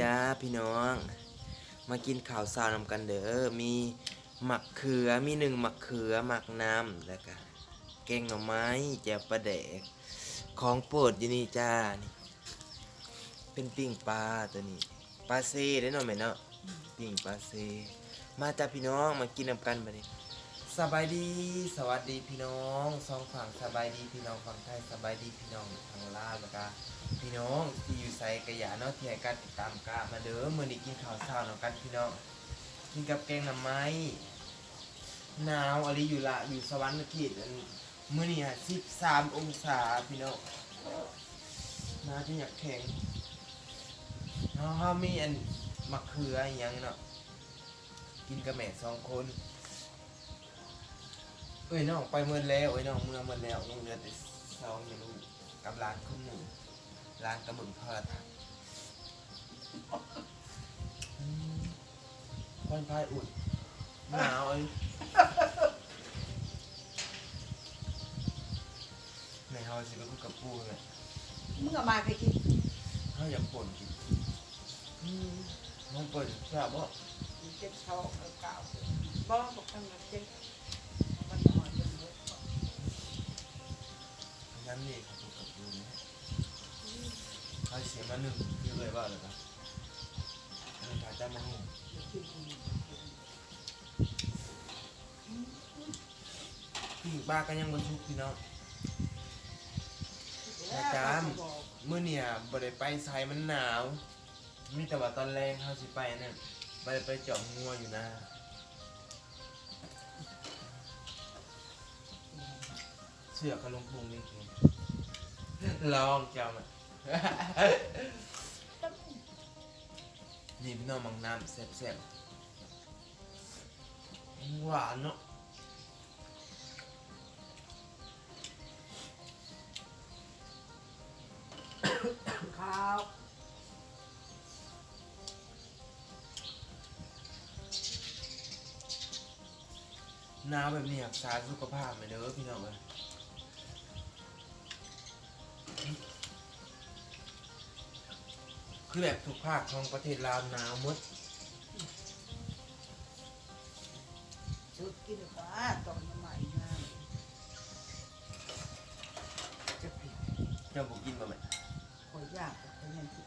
จ้าพี่น้อง มากินข้าวสาวนำกันเด้อมีหมักเขือมีหนึ่งหมักเขือหมักน้ำแล้วก็แกงหน่อไม้แจ่วปลาแดก ของโปรดอยู่นี่จ้านี่เป็นปิ้งปลาตัวนี้ปลาเซ่ได้อเนาะแม่เนาะปิ้งปลาเซ่มาจ้าพี่น้องมากินนำกันบัดนี้สบายดี สวัสดีพี่น้องสองฝั่งสบายดีพี่น้องฝั่งไทยสบายดีพี่น้องทางลาวแล้วก็ พี่น้องที่อยู่ไสกระยาเนาะที่ให้การติดตามกามาเด้อมื้อนี้กินข้าวเช้านำกันพี่น้องกินกับแกงหน่อไม้หนาวอะไรอยู่ละอยู่สวรรค์เขตอันมื้อนี้ฮะ13องศาพี่น้องหนาจนอยากแข็งเฮาเฮามีอันมะเขืออีหยังเนาะกินกับแม่สองคนเอ้ยน้องไปเมื่อแล้วเอ้ยน้องเมื่อเมื่อแล้วน้องเดือแต่สองอย่างลูกกับร้านคนหนึ่ง ร้านกระมึงทอดทัศน์อืมควันพายอุ่นหนาวเอ้ยแม่เฮาสิไปคุยกับปู่เลยมึงก็มาไปกินเฮาอยากป่นกินอืมน้องป่นทราบบ่เจ็บท้องเอาเก่าบ่บอกทำงานเจ็บมันอ่อนเป็นเยอะงั้นนี่ครับคุยกับปู่นะ เฮาเสียมาหนึ่งคือเลยว่าเลยครับอันนี้พาเจ้ามาหูพี่บ้าก็ยังบนชุกพี่น้องอาจารย์เมื่อเนี่ยบ่ได้ไปไซมันหนาว มีแต่ว่าตอนแรงเขาสิไปเนั่นไปไปจาะงัวอยู่นะเสือกกระลงพุงนี่ลองจำอะ นี่พี่น้องมังน้ำแซ่บๆหวานเนาะข้าวหนาวแบบนี้รักษาสุขภาพไปเด้อพี่น้องเอ้ย คือแบบทุกภาคของประเทศลาวหนาวหมดสุดกินปลาตอนใหม่นะจะผิดเจ้าบุกินมาไหมคอยยากแต่ยังผิด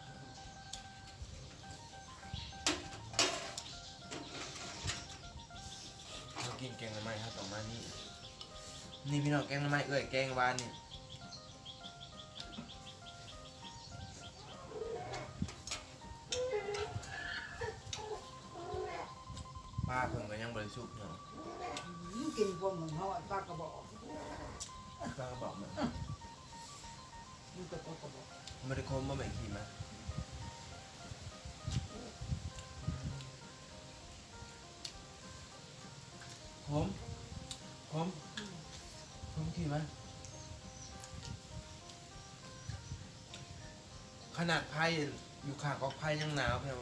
เรากินแกงหน่อไม้ครับต่อมานี่นี่พี่น้องแกงหน่อไม้เอ้ยแกงหวานนี่ ป้าเพิ่งก็ยังบริสุทธิ์เนาะกินพวกมึงเขาปลากระบอกป้าก็บอกมามึงก็ต้องกระบอกไม่ได้คมมาแบ่งทีมาผมผมผมทีมาขนาดไพ่อยู่ข้างกองไพ่ยังหนาวเพียง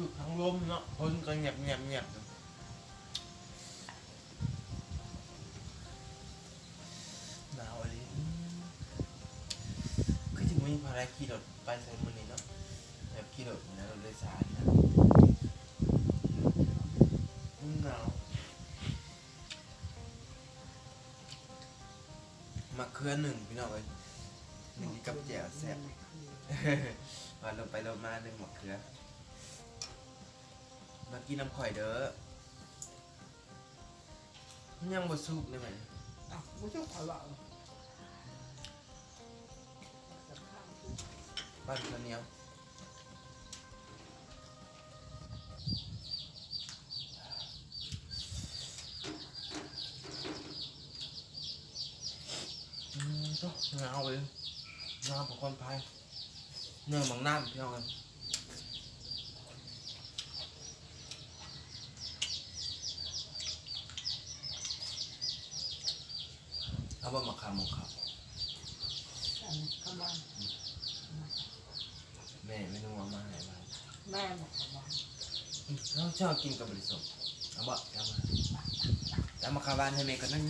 คือทั้งลมเนาะคนก็เงียบเงียบเงียบอยู่หนาวอะไรอืมคือถึงไม่มีภารกิจรถไปใส่มือนี้เนาะแบบขี่รถนะรถโดยสารนะอืมหนาวมาเคลื่อนหนึ่งพี่น้องเอ้ยหนึ่งกับแจ่วแซ่บมาลงไปลงมาหนึ่งหมกเขือ มากินน้ำข่อยเด้อมันยังบ่สุกเลยไหมอะมึงจะขอหลังบ้านข้าวเหนียวอืมก็เงาเลยเงาของคนพายเนื่องบางน้ำพี่น้องกัน เอาบ่มาคำมองเขาอันขมันแม่ไม่รู้ว่ามาไหนมาแม่บอกขมันเราชอบกินกับบริสุทธิ์เอาบ่เอามาเอามาคาบานให้แม่กันนั่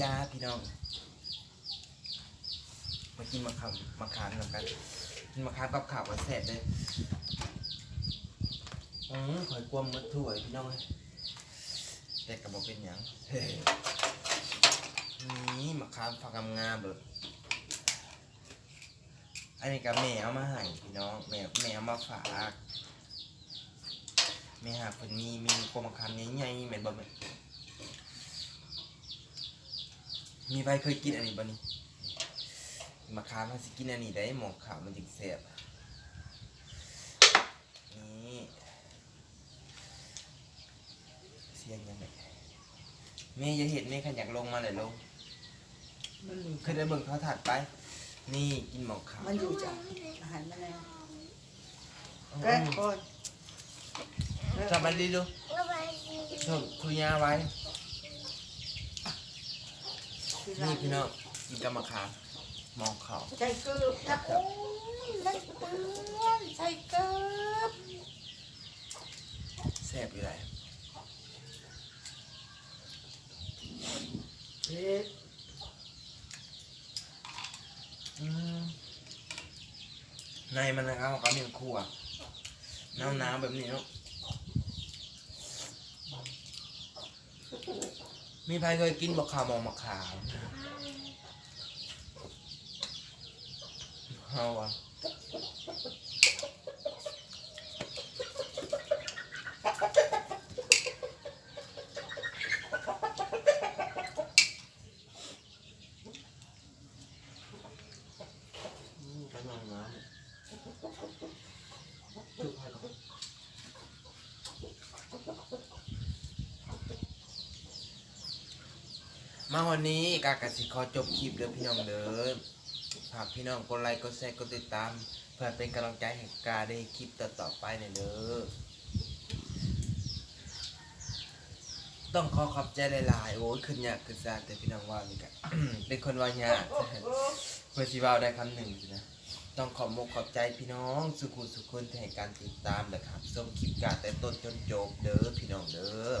จ้าพี่น้อง มากินมะขามมะขามนำกันกินมะขามกับข้าวมาแซ่บเลยอืมข่อยกวมมืดถ้วยพี่น้องเอ้ยแต่กระบอกเป็นหยังเฮ้ยนี่มะขามฝักงามๆเลยอันนี้กับแม่เอามาให้พี่น้องแม่แม่เอามาฝากแม่หากเพิ่นมีมีกวมมะขามใหญ่ๆแม่นบ่แม่ มีใครเคยกินอันนี้บ่นี่มะขามมันสิกินอันนี้ได้หมอกขาวมันจึงแซ่บนี่เสียงยังไงแม่อย่าเห็นแม่ขันอยากลงมาเลยลงมันอยู่เคยได้เบิ่งเขาถัดไป นี่กินหมอกขาวมันอยู่จากอาหารแมลงอืมแกะก่อนจับมันดีดูชมคุยยาไว้ นี่พี่น้องกินกับมะขามหมอกขาวใส่เกลือนะโอ้ยมันเปื้อนใส่เกลือแซ่บอยู่ไหนเผ็ดอืมในมันนะครับเขามีคั่วน้ำน้ำๆแบบนี้เนาะ มีใครเคยกินมะขามหมอกมะขามเอาอะ อืมกำลังน้ำจุกให้ก่อน มาวันนี้กากสิขอจบคลิปเด้อพี่น้องเด้อฝากพี่น้องกดไลค์กดแชร์กดติดตาม เพื่อเป็นกำลังใจให้กาได้คลิปต่อๆไปหน่ยเด้อต้องขอขอบใจหลายๆโอ้ยขึ้นยากขึ้นซาแต่พี่น้องว่านี่กันเป็นคนว่ายากเพื่อชีวาได้คำหนึ่งนะต้องขอบมกขอบใจพี่น้องสุขุสุขคนที่ให้การติดตามนะครับชมคลิปการแต่ต้นจนจบเด้อพี่น้องเด้อ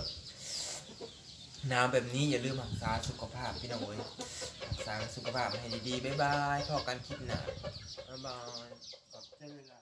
น้ำแบบนี้อย่าลืมรักษาสุขภาพพี่น้องเว้ยรักษาสุขภาพให้ดีๆ บ๊ายบายพอกันคลิปหน้าบ๊ายบายขอบใจเวลา